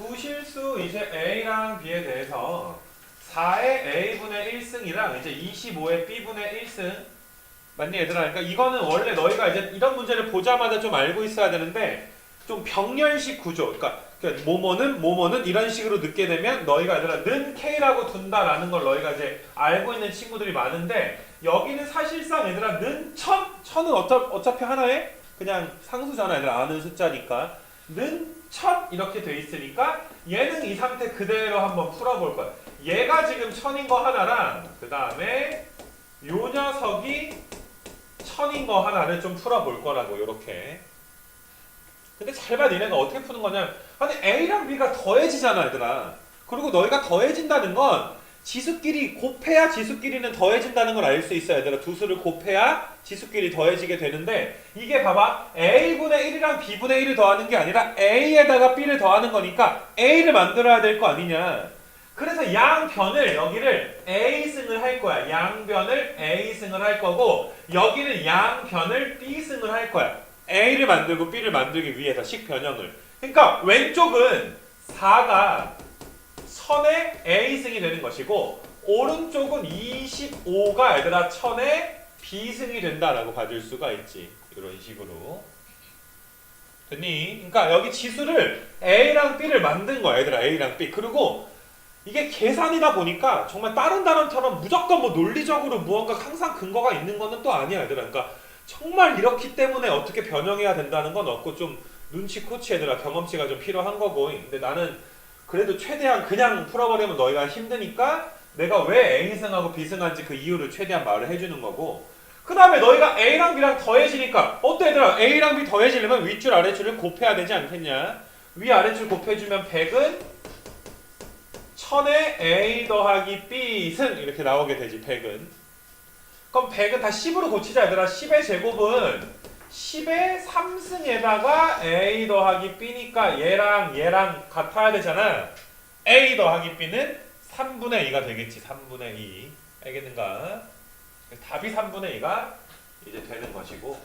부실수 이제 A랑 B에 대해서 4의 A분의 1승이랑 이제 25의 B분의 1승. 맞니 얘들아? 그러니까 이거는 원래 너희가 이제 이런 문제를 보자마자 좀 알고 있어야 되는데 좀 병렬식 구조. 그러니까 그러니까 뭐뭐는 뭐뭐는 이런 식으로 넣게 되면 너희가 얘들아 는 K라고 둔다라는 걸 너희가 이제 알고 있는 친구들이 많은데 여기는 사실상 얘들아 는 천, 천은 어차, 어차피 하나의 그냥 상수잖아. 얘들아 아는 숫자니까. 는 천 이렇게 돼 있으니까 얘는 이 상태 그대로 한번 풀어볼 거야. 얘가 지금 천인 거 하나랑 그 다음에 요 녀석이 천인 거 하나를 좀 풀어볼 거라고 요렇게. 근데 잘 봐 니네가 어떻게 푸는 거냐면 아니 A랑 B가 더해지잖아 얘들아. 그리고 너희가 더해진다는 건 지수끼리 곱해야 지수끼리는 더해진다는 걸 알 수 있어 얘들아 두 수를 곱해야 지수끼리 더해지게 되는데 이게 봐봐. A분의 1이랑 B분의 1을 더하는 게 아니라 A에다가 B를 더하는 거니까 A를 만들어야 될 거 아니냐. 그래서 양변을 여기를 A승을 할 거야. 양변을 A승을 할 거고 여기는 양변을 B승을 할 거야. A를 만들고 B를 만들기 위해서 식변형을. 그러니까 왼쪽은 4가 천의 A승이 되는 것이고 오른쪽은 25가 얘들아 천의 B승이 된다라고 봐줄 수가 있지. 이런 식으로. 됐니? 그러니까 여기 지수를 A랑 B를 만든 거야 얘들아. A랑 B. 그리고 이게 계산이다 보니까 정말 다른 단원처럼 무조건 뭐 논리적으로 무언가 항상 근거가 있는 거는 또 아니야 얘들아. 그러니까 정말 이렇기 때문에 어떻게 변형해야 된다는 건 없고 좀 눈치 코치 얘들아. 경험치가 좀 필요한 거고. 근데 나는 그래도 최대한 그냥 풀어버리면 너희가 힘드니까 내가 왜 A승하고 B승한지 그 이유를 최대한 말을 해주는 거고 그 다음에 너희가 A랑 B랑 더해지니까 어때 얘들아? A랑 B 더해지려면 윗줄 아래줄을 곱해야 되지 않겠냐? 위 아래줄 곱해주면 100은 1000에 A 더하기 B승 이렇게 나오게 되지 100은. 그럼 100은 다 10으로 고치자 얘들아. 10의 제곱은 10의 3승에다가 A 더하기 B니까 얘랑 얘랑 같아야 되잖아. A 더하기 B는 3분의 2가 되겠지 3분의 2 알겠는가? 답이 3분의 2가 이제 되는 것이고